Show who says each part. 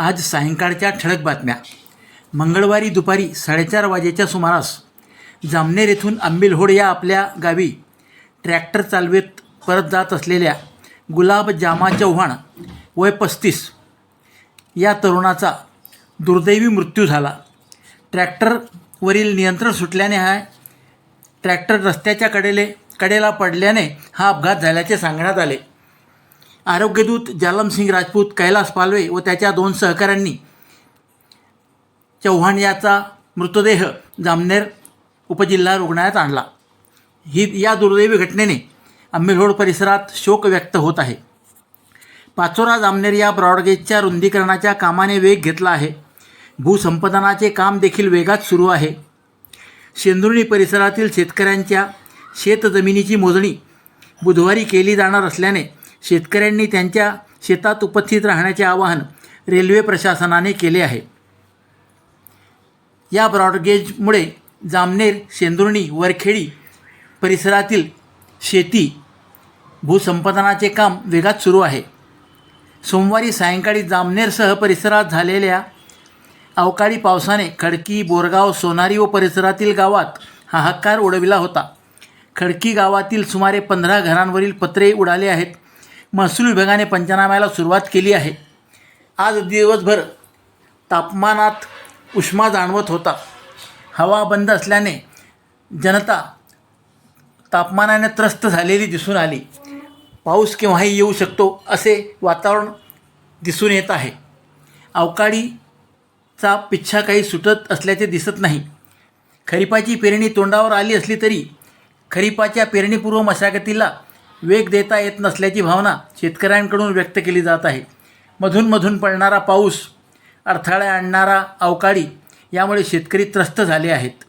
Speaker 1: आज सायंकाळच्या ठळक बातम्या. मंगळवारी दुपारी साडेचार वाजेच्या सुमारास जामनेर येथून आंबिलहोड या आपल्या गावी ट्रॅक्टर चालवेत परत जात असलेल्या गुलाब जामा चव्हाण वय पस्तीस या तरुणाचा दुर्दैवी मृत्यू झाला. ट्रॅक्टरवरील नियंत्रण सुटल्याने हा ट्रॅक्टर रस्त्याच्या कडेले कडेला पडल्याने हा अपघात झाल्याचे सांगण्यात आले. आरोग्यदूत जालमसिंग राजपूत कैलास पालवे व त्याच्या दोन सहकाऱ्यांनी चव्हाण याचा मृतदेह जामनेर उपजिल्हा रुग्णालयात आणला. ही या दुर्दैवी घटनेने आंबेलहोड परिसरात शोक व्यक्त होत आहे. पाचोरा जामनेर या ब्रॉडगेजच्या रुंदीकरणाच्या कामाने वेग घेतला आहे. भूसंपादनाचे काम देखील वेगात सुरू आहे. शेंदुर्णी परिसरातील शेतकऱ्यांच्या शेतजमिनीची मोजणी बुधवारी केली जाणार असल्याने शेतकऱ्यांनी त्यांच्या शेतात उपस्थित राहण्याचे आवाहन रेल्वे प्रशासनाने केले आहे. या ब्रॉडगेजमुळे जामनेर शेंदुर्णी वरखेडी परिसरातील शेती भूसंपादनाचे काम वेगात सुरू आहे. सोमवारी सायंकाळी जामनेरसह परिसरात झालेल्या अवकाळी पावसाने खडकी बोरगाव सोनारी व परिसरातील गावात हाहाकार उडविला होता. खडकी गावातील सुमारे पंधरा घरांवरील पत्रे उडाले आहेत. महसूल विभागाने पंचनाम्याला सुरुवात केली आहे. आज दिवसभर तापमानात उष्मा जाणवत होता. हवा बंद असल्याने जनता तापमानाने त्रस्त झालेली दिसून आली. पाऊस केव्हाही येऊ शकतो असे वातावरण दिसून येत आहे. अवकाळीचा पिच्छा काही सुटत असल्याचे दिसत नाही. खरीपाची पेरणी तोंडावर आली असली तरी खरीपाच्या पेरणीपूर्व मशागतीला वेग देता येत नसल्याची भावना शेतकऱ्यांकडून व्यक्त केली जात आहे. मधून मधून पडणारा पाऊस अडथळे आणणारा अवकाळी यामुळे शेतकरी त्रस्त झाले आहेत.